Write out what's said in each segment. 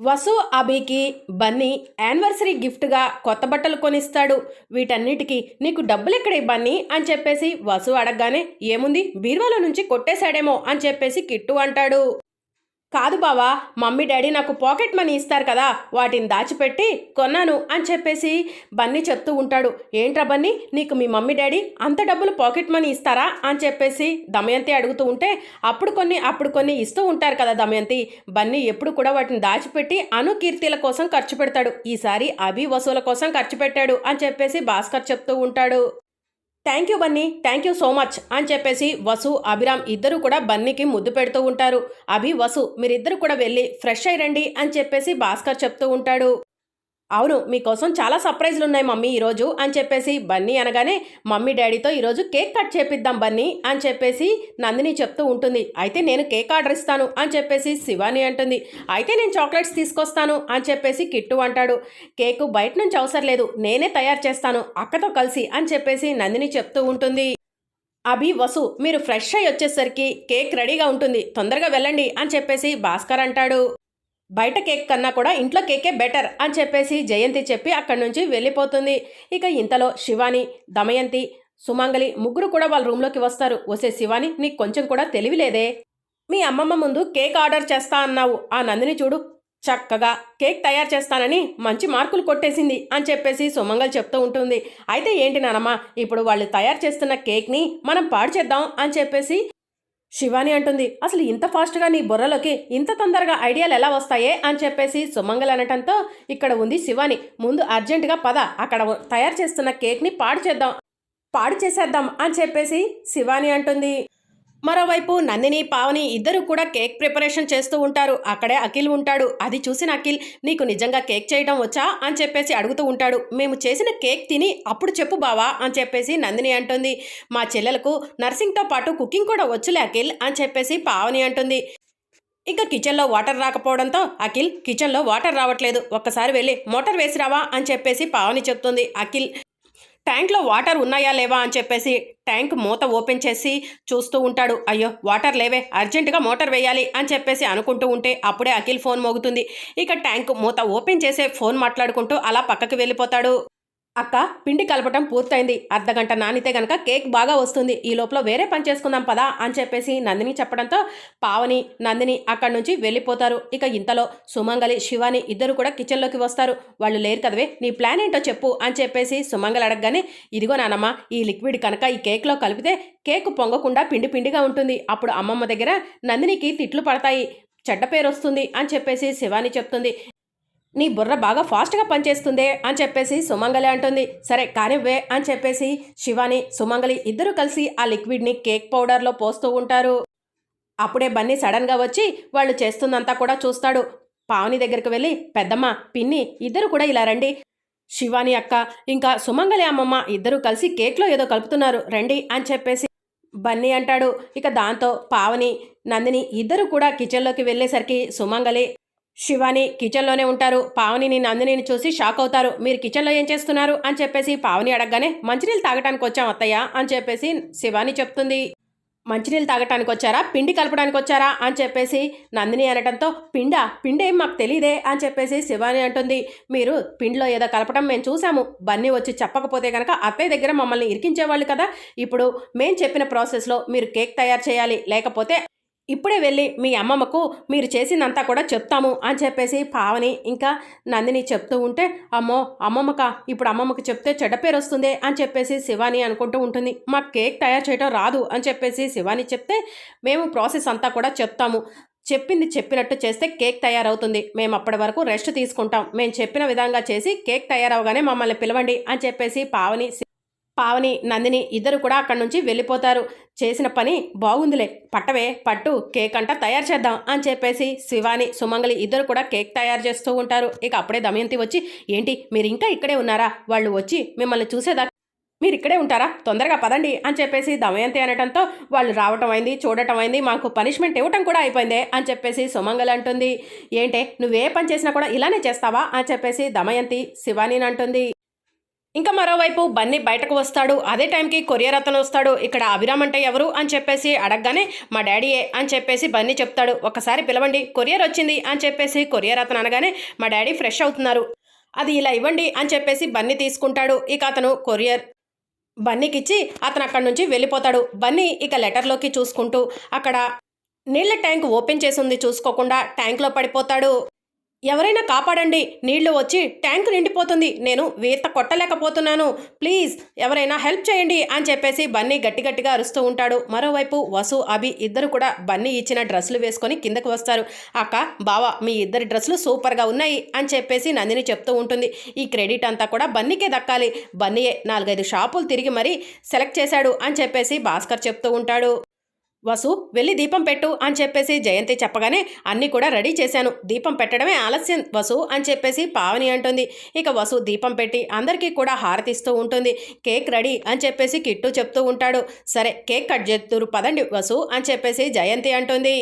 Vasu అభికి Bunny anniversary గిఫ్ట్గా కొత్త బట్టలు కొనిస్తాడు. వీటన్నిటికీ నీకు డబ్బులు ఎక్కడ బన్నీ? అని చెప్పేసి వసు అడగగానే ఏముంది? బీర్వాలో నుంచి కొట్టేశాడేమో అని చెప్పేసి కిట్టు అంటాడు. కాదు బావా మమ్మీ డాడీ నాకు పాకెట్ మనీ ఇస్తారు కదా వాటిని దాచిపెట్టి కొన్నాను అని చెప్పేసి బన్నీ చెప్తూ ఉంటాడు. ఏంట్రా బన్నీ నీకు మీ మమ్మీ డాడీ అంత డబ్బులు పాకెట్ మనీ ఇస్తారా అని చెప్పేసి దమయంతి అడుగుతూ ఉంటే అప్పుడు కొన్ని అప్పుడు కొన్ని ఇస్తూ ఉంటారు కదా దమయంతి. బన్నీ ఎప్పుడు కూడా వాటిని దాచిపెట్టి అనుకీర్తిల కోసం ఖర్చు పెడతాడు. ఈసారి అభి వసూల కోసం ఖర్చు పెట్టాడు అని చెప్పేసి భాస్కర్ చెప్తూ ఉంటాడు. Thank you Bunny thank you so much అని చెప్పేసి వసు అభిరామ్ ఇద్దరు కూడా బన్నీకి ముద్దు పెడుతూ ఉంటారు. అభి వసు మీరిద్దరు కూడా వెళ్ళి ఫ్రెష్ అయ్యి రండి అని చెప్పేసి భాస్కర్ చెప్తూ ఉంటాడు. అవును మీకోసం చాలా సర్ప్రైజ్లు ఉన్నాయి మమ్మీ ఈరోజు అని చెప్పేసి బన్నీ అనగానే మమ్మీ డాడీతో ఈరోజు కేక్ కట్ చేపిద్దాం బన్నీ అని చెప్పేసి నందిని చెప్తూ ఉంటుంది. అయితే నేను కేక్ ఆర్డర్ ఇస్తాను అని చెప్పేసి శివాని అంటుంది. అయితే నేను చాక్లెట్స్ తీసుకొస్తాను అని చెప్పేసి కిట్టు అంటాడు. కేకు బయట నుంచి అవసరం లేదు నేనే తయారు చేస్తాను అక్కతో కలిసి అని చెప్పేసి నందిని చెప్తూ ఉంటుంది. అభి వసు మీరు ఫ్రెష్ అయ్యి వచ్చేసరికి కేక్ రెడీగా ఉంటుంది తొందరగా వెళ్ళండి అని చెప్పేసి భాస్కర్ అంటాడు. బయట కేక్ కన్నా కూడా ఇంట్లో కేకే బెటర్ అని చెప్పేసి జయంతి చెప్పి అక్కడి నుంచి వెళ్ళిపోతుంది. ఇక ఇంతలో శివాని దమయంతి సుమంగలి ముగ్గురు కూడా వాళ్ళ రూమ్లోకి వస్తారు. వసే శివాని నీకు కొంచెం కూడా తెలివిలేదే మీ అమ్మమ్మ ముందు కేక్ ఆర్డర్ చేస్తా అన్నావు. ఆ నందిని చూడు చక్కగా కేక్ తయారు చేస్తానని మంచి మార్కులు కొట్టేసింది అని చెప్పేసి సుమంగల్ చెప్తూ ఉంటుంది. అయితే ఏంటి నానమ్మ ఇప్పుడు వాళ్ళు తయారు చేస్తున్న కేక్ని మనం పాడు చేద్దాం అని చెప్పేసి శివాని అంటుంది అసలు ఇంత ఫాస్ట్గా నీ బుర్రలోకి ఇంత తొందరగా ఐడియాలు ఎలా వస్తాయే? అని చెప్పేసి సుమంగల్ అనటంతో ఇక్కడ ఉంది శివాని ముందు అర్జెంటుగా పద అక్కడ తయారు చేస్తున్న కేక్ని పాడు చేద్దాం పాడు చేసేద్దాం అని చెప్పేసి శివాని అంటుంది. మరోవైపు నందిని పావని ఇద్దరు కూడా కేక్ ప్రిపరేషన్ చేస్తూ ఉంటారు. అక్కడే అఖిల్ ఉంటాడు. అది చూసిన అఖిల్ నీకు నిజంగా కేక్ చేయడం వచ్చా? అని చెప్పేసి అడుగుతూ ఉంటాడు. మేము చేసిన కేక్ తిని అప్పుడు చెప్పు బావా అని చెప్పేసి నందిని అంటుంది. మా చెల్లెలకు నర్సింగ్తో పాటు కుకింగ్ కూడా వచ్చులే అఖిల్ అని చెప్పేసి పావని అంటుంది. ఇంకా కిచెన్లో వాటర్ రాకపోవడంతో అఖిల్ కిచెన్లో వాటర్ రావట్లేదు. ఒక్కసారి వెళ్ళి మోటార్ వేసిరావా? అని చెప్పేసి పావని చెప్తుంది అఖిల్. ట్యాంక్లో వాటర్ ఉన్నాయా లేవా అని చెప్పేసి ట్యాంక్ మూత ఓపెన్ చేసి చూస్తూ ఉంటాడు. అయ్యో వాటర్ లేవే అర్జెంటుగా మోటార్ వేయాలి అని చెప్పేసి అనుకుంటూ ఉంటే అప్పుడే అఖిల్ ఫోన్ మోగుతుంది. ఇక ట్యాంక్ మూత ఓపెన్ చేసే ఫోన్ మాట్లాడుకుంటూ అలా పక్కకి వెళ్ళిపోతాడు. అక్క పిండి కలపటం పూర్తయింది. అర్ధగంట నానితే గనక కేక్ బాగా వస్తుంది. ఈ లోపల వేరే పని చేసుకుందాం పదా అని చెప్పేసి నందిని చెప్పడంతో పావని నందిని అక్కడి నుంచి వెళ్ళిపోతారు. ఇక ఇంతలో సుమంగలి శివాని ఇద్దరు కూడా కిచెన్లోకి వస్తారు. వాళ్ళు లేరు కదవే నీ ప్లాన్ ఏంటో చెప్పు అని చెప్పేసి సుమంగలి అడగగానే ఇదిగో నానమ్మ ఈ లిక్విడ్ కనుక ఈ కేక్లో కలిపితే కేక్ పొంగకుండా పిండి పిండిగా ఉంటుంది. అప్పుడు అమ్మమ్మ దగ్గర నందినికి తిట్లు పడతాయి. చెడ్డ పేరు వస్తుంది అని చెప్పేసి శివాని చెప్తుంది. నీ బుర్ర బాగా ఫాస్ట్గా పనిచేస్తుందే అని చెప్పేసి సుమంగలి అంటుంది. సరే కానివ్వే అని చెప్పేసి శివాని సుమంగలి ఇద్దరు కలిసి ఆ లిక్విడ్ని కేక్ పౌడర్లో పోస్తూ ఉంటారు. అప్పుడే బన్నీ సడన్గా వచ్చి వాళ్ళు చేస్తుందంతా కూడా చూస్తాడు. పావని దగ్గరికి వెళ్ళి పెద్దమ్మ పిన్ని ఇద్దరు కూడా ఇలా రండి. శివాని అక్క ఇంకా సుమంగలి అమ్మమ్మ ఇద్దరు కలిసి కేక్లో ఏదో కలుపుతున్నారు. రండి అని చెప్పేసి బన్నీ అంటాడు. ఇక దాంతో పావని నందిని ఇద్దరు కూడా కిచెన్లోకి వెళ్ళేసరికి సుమంగలి శివాని కిచెన్లోనే ఉంటారు. పావనిని నందినిని చూసి షాక్ అవుతారు. మీరు కిచెన్లో ఏం చేస్తున్నారు? అని చెప్పేసి పావని అడగగానే మంచినీళ్ళు తాగటానికి వచ్చాం అత్తయ్య అని చెప్పేసి శివాని చెప్తుంది. మంచినీళ్ళు తాగటానికి వచ్చారా? పిండి కలపడానికి వచ్చారా? అని చెప్పేసి నందిని అనటంతో పిండా? పిండి ఏం మాకు తెలియదే అని చెప్పేసి శివాని అంటుంది. మీరు పిండిలో ఏదో కలపడం మేము చూసాము బన్నీ వచ్చి చెప్పకపోతే కనుక అత్తయ్య దగ్గర మమ్మల్ని ఇరికించేవాళ్ళు కదా. ఇప్పుడు మేము చెప్పిన ప్రాసెస్లో మీరు కేక్ తయారు చేయాలి. లేకపోతే ఇప్పుడే వెళ్ళి మీ అమ్మమ్మకు మీరు చేసిందంతా కూడా చెప్తాము అని చెప్పేసి పావని ఇంకా నందిని చెప్తూ ఉంటే అమ్మో అమ్మమ్మక ఇప్పుడు అమ్మమ్మకు చెప్తే చెడ్డ పేరు వస్తుంది అని చెప్పేసి శివాని అనుకుంటూ ఉంటుంది. మా కేక్ తయారు చేయడం రాదు అని చెప్పేసి శివాని చెప్తే మేము ప్రాసెస్ అంతా కూడా చెప్తాము. చెప్పింది చెప్పినట్టు చేస్తే కేక్ తయారవుతుంది. మేము అప్పటి వరకు రెస్ట్ తీసుకుంటాం. మేము చెప్పిన విధంగా చేసి కేక్ తయారవగానే మమ్మల్ని పిలవండి అని చెప్పేసి పావని పావని నందిని ఇద్దరు కూడా అక్కడి నుంచి వెళ్ళిపోతారు. చేసిన పని బాగుందిలే. పట్టవే పట్టు కేక్ అంట తయారు చేద్దాం అని చెప్పేసి శివాని సుమంగలి ఇద్దరు కూడా కేక్ తయారు చేస్తూ ఉంటారు. ఇక అప్పుడే దమయంతి వచ్చి ఏంటి మీరు ఇంకా ఇక్కడే ఉన్నారా? వాళ్ళు వచ్చి మిమ్మల్ని చూసేదా? మీరు ఇక్కడే ఉంటారా? తొందరగా పదండి అని చెప్పేసి దమయంతి అనటంతో వాళ్ళు రావటం అయింది చూడటం అయింది. మాకు పనిష్మెంట్ ఇవ్వటం కూడా అయిపోయిందే అని చెప్పేసి సుమంగల్ అంటుంది. ఏంటే నువ్వే పని చేసినా కూడా ఇలానే చేస్తావా? అని చెప్పేసి దమయంతి శివాని అంటుంది. ఇంకా మరోవైపు బన్నీ బయటకు వస్తాడు. అదే టైంకి కొరియర్ అతను వస్తాడు. ఇక్కడ అభిరామ్ అంటే ఎవరు అని చెప్పేసి అడగగానే మా డాడీయే అని చెప్పేసి బన్నీ చెప్తాడు. ఒకసారి పిలవండి కొరియర్ వచ్చింది అని చెప్పేసి కొరియర్ అతను అనగానే మా డాడీ ఫ్రెష్ అవుతున్నారు. అది ఇలా ఇవ్వండి అని చెప్పేసి బన్నీ తీసుకుంటాడు. ఇక అతను కొరియర్ బన్నీకి ఇచ్చి అతను అక్కడి నుంచి వెళ్ళిపోతాడు. బన్నీ ఇక లెటర్లోకి చూసుకుంటూ అక్కడ నీళ్ళ ట్యాంక్ ఓపెన్ చేసి ఉంది. చూసుకోకుండా ట్యాంక్లో పడిపోతాడు. ఎవరైనా కాపాడండి. నీళ్ళు వచ్చి ట్యాంక్ నిండిపోతుంది. నేను వీత కొట్టలేకపోతున్నాను. ప్లీజ్ ఎవరైనా హెల్ప్ చేయండి అని చెప్పేసి బన్నీ గట్టి గట్టిగా అరుస్తూ ఉంటాడు. మరోవైపు వసు అభి ఇద్దరు కూడా బన్నీ ఇచ్చిన డ్రెస్సులు వేసుకొని కిందకు వస్తారు. అక్క బావా మీ ఇద్దరి డ్రెస్సులు సూపర్గా ఉన్నాయి అని చెప్పేసి నందిని చెప్తూ ఉంటుంది. ఈ క్రెడిట్ అంతా కూడా బన్నీకే దక్కాలి. బన్నీయే నాలుగైదు షాపులు తిరిగి మరీ సెలెక్ట్ చేశాడు అని చెప్పేసి భాస్కర్ చెప్తూ ఉంటాడు. వసు వెళ్ళి దీపం పెట్టు అని చెప్పేసి జయంతి చెప్పగానే అన్నీ కూడా రెడీ చేశాను. దీపం పెట్టడమే ఆలస్యం వసు అని చెప్పేసి పావని అంటుంది. ఇక వసు దీపం పెట్టి అందరికీ కూడా హారతిస్తూ ఉంటుంది. కేక్ రెడీ అని చెప్పేసి కిట్టు చెప్తూ ఉంటాడు. సరే కేక్ కట్ చేస్తురు పదండి వసు అని చెప్పేసి జయంతి అంటుంది.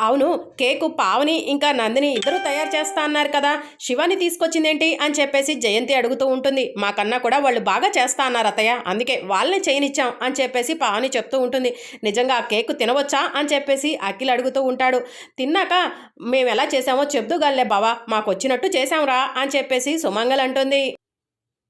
అవును కేకు పావని ఇంకా నందిని ఇద్దరు తయారు చేస్తా అన్నారు కదా. శివాని తీసుకొచ్చిందేంటి అని చెప్పేసి జయంతి అడుగుతూ ఉంటుంది. మాకన్నా కూడా వాళ్ళు బాగా చేస్తా అన్నారు అత్తయ్య. అందుకే వాళ్ళని చేయనిచ్చాం అని చెప్పేసి పావని చెప్తూ ఉంటుంది. నిజంగా ఆ కేకు తినవచ్చా అని చెప్పేసి అఖిల్ అడుగుతూ ఉంటాడు. తిన్నాక మేము ఎలా చేసామో చెప్దుగాలే బావా మాకు వచ్చినట్టు చేశాంరా అని చెప్పేసి సుమంగల్ అంటుంది.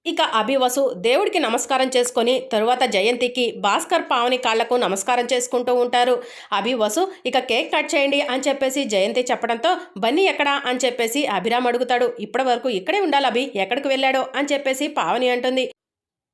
ఇక అభివసు దేవుడికి నమస్కారం చేసుకొని తరువాత జయంతికి భాస్కర్ పావని కాళ్ళకు నమస్కారం చేసుకుంటూ ఉంటారు. అభివసు ఇక కేక్ కట్ చేయండి అని చెప్పేసి జయంతి చెప్పడంతో బన్నీ ఎక్కడా? అని చెప్పేసి అభిరామ్ అడుగుతాడు. ఇప్పటి వరకు ఇక్కడే ఉండాలి అభి. ఎక్కడికి వెళ్ళాడో? అని చెప్పేసి పావని అంటుంది.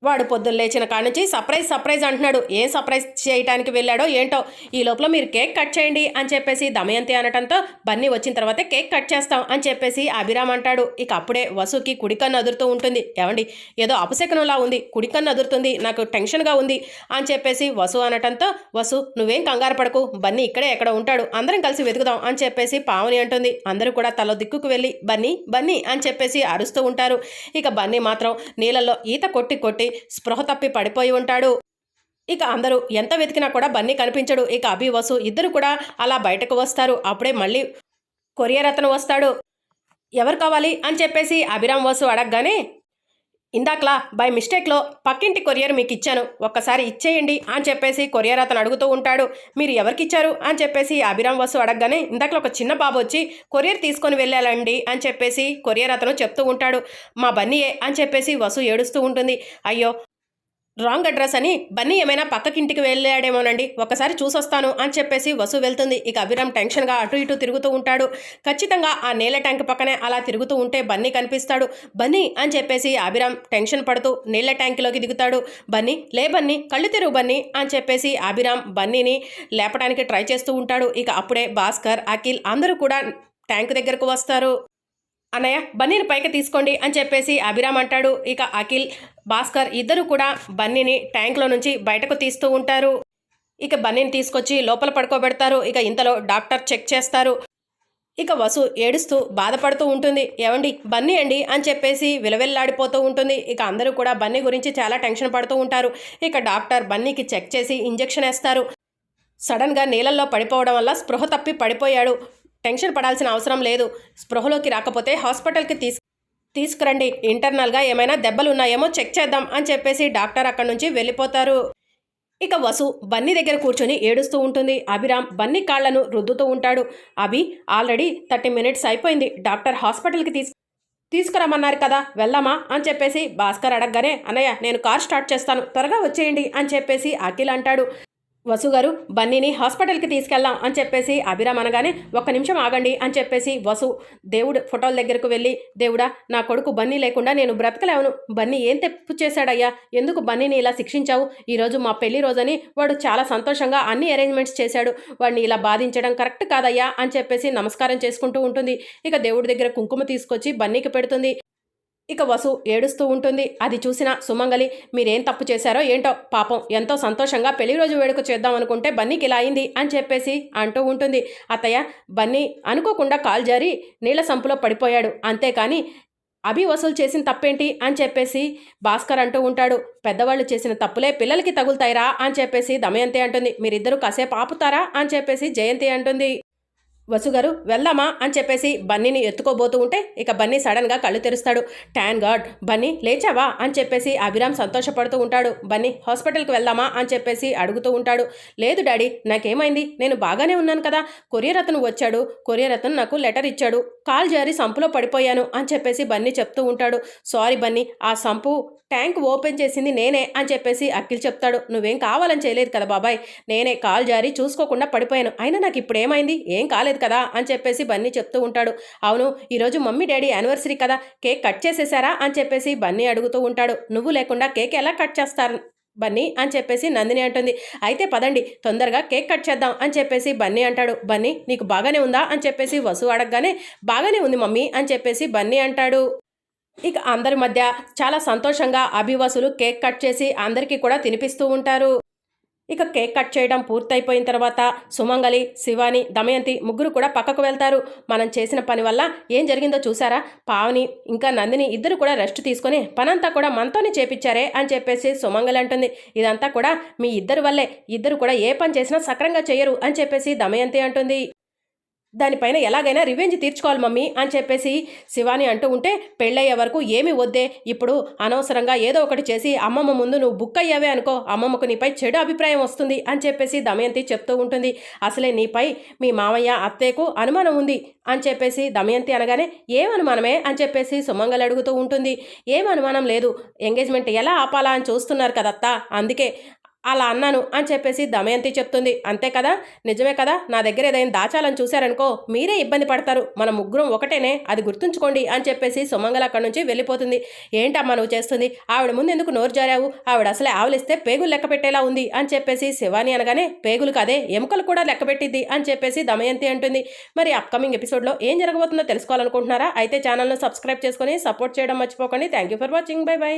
వాడు పొద్దున్న లేచిన కాడ నుంచి సర్ప్రైజ్ సర్ప్రైజ్ అంటున్నాడు. ఏం సర్ప్రైజ్ చేయడానికి వెళ్ళాడో ఏంటో? ఈ లోపల మీరు కేక్ కట్ చేయండి అని చెప్పేసి దమయంతి అనటంతో బన్నీ వచ్చిన తర్వాతే కేక్ కట్ చేస్తాం అని చెప్పేసి అభిరామ్ అంటాడు. ఇక అప్పుడే వసుకి కుడికన్ను అదురుతూ ఉంటుంది. ఏమండి ఏదో అపశకనంలా ఉంది. కుడికన్ను అదురుతుంది. నాకు టెన్షన్గా ఉంది అని చెప్పేసి వసు అనటంతో వసు నువ్వేం కంగారు పడకు. బన్నీ ఇక్కడే ఎక్కడ ఉంటాడు. అందరం కలిసి వెతుకుదాం అని చెప్పేసి పావని అంటుంది. అందరూ కూడా తల దిక్కుకు వెళ్ళి బన్నీ బన్నీ అని చెప్పేసి అరుస్తూ ఉంటారు. ఇక బన్నీ మాత్రం నీళ్ళల్లో ఈత కొట్టి కొట్టి స్పృహ తప్పి పడిపోయి ఉంటాడు. ఇక అందరూ ఎంత వెతికినా కూడా బన్నీ కనిపించడు. ఇక అభి వసు ఇద్దరు కూడా అలా బయటకు వస్తారు. అప్పుడే మళ్ళీ కొరియర్ అతను వస్తాడు. ఎవరు కావాలి అని చెప్పేసి అభిరామ్ వసు అడగగానే ఇందాకలా బై మిస్టేక్లో పక్కింటి కొరియర్ మీకు ఇచ్చాను ఒక్కసారి ఇచ్చేయండి అని చెప్పేసి కొరియర్ అతను అడుగుతూ ఉంటాడు. మీరు ఎవరికి ఇచ్చారు అని చెప్పేసి అభిరామ్ వసు అడగగానే ఇందాకలో ఒక చిన్న బాబు వచ్చి కొరియర్ తీసుకొని వెళ్ళాలండి అని చెప్పేసి కొరియర్ అతను చెప్తూ ఉంటాడు. మా బన్నీయే అని చెప్పేసి వసు ఏడుస్తూ ఉంటుంది. అయ్యో రాంగ్ అడ్రస్ అని బన్నీ ఏమైనా పక్కకింటికి వెళ్ళాడేమోనండి ఒకసారి చూసొస్తాను అని చెప్పేసి వసు వెళ్తుంది. ఇక అభిరామ్ టెన్షన్గా అటు ఇటు తిరుగుతూ ఉంటాడు. ఖచ్చితంగా ఆ నీళ్ళ ట్యాంక్ పక్కనే అలా తిరుగుతూ ఉంటే బన్నీ కనిపిస్తాడు. బన్నీ అని చెప్పేసి అభిరామ్ టెన్షన్ పడుతూ నీళ్ళ ట్యాంక్లోకి దిగుతాడు. బన్నీ లే బన్నీ కళ్ళు తెరువు బన్నీ అని చెప్పేసి అభిరామ్ బన్నీని లేపడానికి ట్రై చేస్తూ ఉంటాడు. ఇక అప్పుడే భాస్కర్ అఖిల్ అందరూ కూడా ట్యాంక్ దగ్గరకు వస్తారు. అన్నయ్య బన్నీని పైకి తీసుకోండి అని చెప్పేసి అభిరామ్ అంటాడు. ఇక అఖిల్ భాస్కర్ ఇద్దరు కూడా బన్నీని ట్యాంక్లో నుంచి బయటకు తీస్తూ ఉంటారు. ఇక బన్నీని తీసుకొచ్చి లోపల పడుకోబెడతారు. ఇక ఇంతలో డాక్టర్ చెక్ చేస్తారు. ఇక వసు ఏడుస్తూ బాధపడుతూ ఉంటుంది. ఏమండి బన్నీ అండి అని చెప్పేసి విలవెల్లాడిపోతూ ఉంటుంది. ఇక అందరూ కూడా బన్నీ గురించి చాలా టెన్షన్ పడుతూ ఉంటారు. ఇక డాక్టర్ బన్నీకి చెక్ చేసి ఇంజెక్షన్ వేస్తారు. సడన్గా నీళ్ళల్లో పడిపోవడం వల్ల స్పృహ తప్పి పడిపోయాడు. టెన్షన్ పడాల్సిన అవసరం లేదు. స్పృహలోకి రాకపోతే హాస్పిటల్కి తీసు తీసుకురండి. ఇంటర్నల్గా ఏమైనా దెబ్బలు ఉన్నాయేమో చెక్ చేద్దాం అని చెప్పేసి డాక్టర్ అక్కడి నుంచి వెళ్ళిపోతారు. ఇక వసు బన్నీ దగ్గర కూర్చొని ఏడుస్తూ ఉంటుంది. అభిరామ్ బన్నీ కాళ్ళను రుద్దుతూ ఉంటాడు. అభి ఆల్రెడీ థర్టీ మినిట్స్ అయిపోయింది. డాక్టర్ హాస్పిటల్కి తీసు తీసుకురమ్మన్నారు కదా వెళ్దామా? అని చెప్పేసి భాస్కర్ అడగగానే అన్నయ్య నేను కార్ స్టార్ట్ చేస్తాను. త్వరగా వచ్చేయండి అని చెప్పేసి అఖిల్ అంటాడు. వసు గారు బన్నీని హాస్పిటల్కి తీసుకెళ్దాం అని చెప్పేసి అభిరామ్ అనగానే ఒక్క నిమిషం ఆగండి అని చెప్పేసి వసు దేవుడు ఫోటోల దగ్గరకు వెళ్ళి దేవుడా నా కొడుకు బన్నీ లేకుండా నేను బ్రతకలేవను. బన్నీ ఏం తెప్పు చేశాడయ్యా? ఎందుకు బన్నీని ఇలా శిక్షించావు? ఈరోజు మా పెళ్ళి రోజని వాడు చాలా సంతోషంగా అన్ని అరేంజ్మెంట్స్ చేశాడు. వాడిని ఇలా బాధించడం కరెక్ట్ కాదయ్యా అని చెప్పేసి నమస్కారం చేసుకుంటూ ఉంటుంది. ఇక దేవుడి దగ్గర కుంకుమ తీసుకొచ్చి బన్నీకి పెడుతుంది. ఇక వసు ఏడుస్తూ ఉంటుంది. అది చూసిన సుమంగలి మీరేం తప్పు చేశారో ఏంటో? పాపం ఎంతో సంతోషంగా పెళ్ళి రోజు వేడుక చేద్దాం అనుకుంటే బన్నీకి ఇలా అయింది అని చెప్పేసి అంటూ ఉంటుంది. అత్తయ్య బన్నీ అనుకోకుండా కాల్ జారి నీళ్ళ సంపులో పడిపోయాడు. అంతేకాని అభి వసూలు చేసిన తప్పేంటి? అని చెప్పేసి భాస్కర్ అంటూ ఉంటాడు. పెద్దవాళ్ళు చేసిన తప్పులే పిల్లలకి తగులుతాయిరా అని చెప్పేసి దమయంతి అంటుంది. మీరిద్దరూ కాసేపు ఆపుతారా? అని చెప్పేసి జయంతి అంటుంది. వసు గారు వెళ్దామా అని చెప్పేసి బన్నీని ఎత్తుకోబోతూ ఉంటే ఇక బన్నీ సడన్గా కళ్ళు తెరుస్తాడు. ట్యాన్ గాడ్ బన్నీ లేచావా? అని చెప్పేసి అభిరామ్ సంతోషపడుతూ ఉంటాడు. బన్నీ హాస్పిటల్కి వెళ్దామా? అని చెప్పేసి అడుగుతూ ఉంటాడు. లేదు డాడీ నాకేమైంది? నేను బాగానే ఉన్నాను కదా. కొరియర్ అతను వచ్చాడు. కొరియర్ అతను నాకు లెటర్ ఇచ్చాడు. కాల్ జారి సంపులో పడిపోయాను అని చెప్పేసి బన్నీ చెప్తూ ఉంటాడు. సారీ బన్నీ ఆ సంపు ట్యాంక్ ఓపెన్ చేసింది నేనే అని చెప్పేసి అఖిల్ చెప్తాడు. నువ్వేం కావాలని చేయలేదు కదా బాబాయ్. నేనే కాల్ జారి చూసుకోకుండా పడిపోయాను. అయినా నాకు ఇప్పుడు ఏమైంది ఏం కాలేదు కదా అని చెప్పేసి బన్నీ చెప్తూ ఉంటాడు. అవును ఈరోజు మమ్మీ డాడీ యానివర్సరీ కదా కేక్ కట్ చేసేసారా అని చెప్పేసి బన్నీ అడుగుతూ ఉంటాడు. నువ్వు లేకుండా కేక్ ఎలా కట్ చేస్తారు బన్నీ అని చెప్పేసి నందిని అంటుంది. అయితే పదండి తొందరగా కేక్ కట్ చేద్దాం అని చెప్పేసి బన్నీ అంటాడు. బన్నీ నీకు బాగానే ఉందా అని చెప్పేసి వసు అడగగానే బాగానే ఉంది మమ్మీ అని చెప్పేసి బన్నీ అంటాడు. ఇక అందరి మధ్య చాలా సంతోషంగా అభివాసులు కేక్ కట్ చేసి అందరికీ కూడా తినిపిస్తూ ఉంటారు. ఇక కేక్ కట్ చేయడం పూర్తయిపోయిన తర్వాత సుమంగలి శివాని దమయంతి ముగ్గురు కూడా పక్కకు వెళ్తారు. మనం చేసిన పని వల్ల ఏం జరిగిందో చూసారా పావని ఇంకా నందిని ఇద్దరు కూడా రెస్ట్ తీసుకొని పనంతా కూడా మనతోనే చేపించారే అని చెప్పేసి సుమంగలి అంటుంది. ఇదంతా కూడా మీ ఇద్దరు వల్లే. ఇద్దరు కూడా ఏ పని చేసినా సక్రంగా చేయరు అని చెప్పేసి దమయంతి అంటుంది. దానిపైన ఎలాగైనా రివెంజ్ తీర్చుకోవాలి మమ్మీ అని చెప్పేసి శివాని అంటూ ఉంటే పెళ్ళయ్యే వరకు ఏమీ వద్దే. ఇప్పుడు అనవసరంగా ఏదో ఒకటి చేసి అమ్మమ్మ ముందు నువ్వు బుక్ అయ్యావే అనుకో అమ్మమ్మకు నీపై చెడు అభిప్రాయం వస్తుంది అని చెప్పేసి దమయంతి చెప్తూ ఉంటుంది. అసలే నీపై మీ మామయ్య అత్తయ్యకు అనుమానం ఉంది అని చెప్పేసి దమయంతి అనగానే ఏం అనుమానమే? అని చెప్పేసి సుమంగల్ అడుగుతూ ఉంటుంది. ఏం అనుమానం లేదు. ఎంగేజ్మెంట్ ఎలా ఆపాలా అని చూస్తున్నారు కదత్తా? అందుకే అలా అన్నాను అని చెప్పేసి దమయంతి చెప్తుంది. అంతే కదా? నిజమే కదా? నా దగ్గర ఏదైనా దాచాలని చూశారనుకో మీరే ఇబ్బంది పడతారు. మన ముగ్గురం ఒకటేనే అది గుర్తుంచుకోండి అని చెప్పేసి సుమంగళ అక్కడి నుంచి వెళ్ళిపోతుంది. ఏంటమ్మా నువ్వు చేస్తుంది? ఆవిడ ముందు ఎందుకు నోరు జారావు? ఆవిడ అసలే ఆవులిస్తే పేగులు లెక్క పెట్టేలా ఉంది అని చెప్పేసి శివాని అనగానే పేగులు కదే ఎముకలు కూడా లెక్క పెట్టిద్ది అని చెప్పేసి దమయంతి అంటుంది. మరి అప్కమింగ్ ఎపిసోడ్లో ఏం జరగబోతుందో తెలుసుకోవాలనుకుంటున్నారా? అయితే ఛానల్ను సబ్స్క్రైబ్ చేసుకొని సపోర్ట్ చేయడం మర్చిపోకండి. Thank you for watching bye bye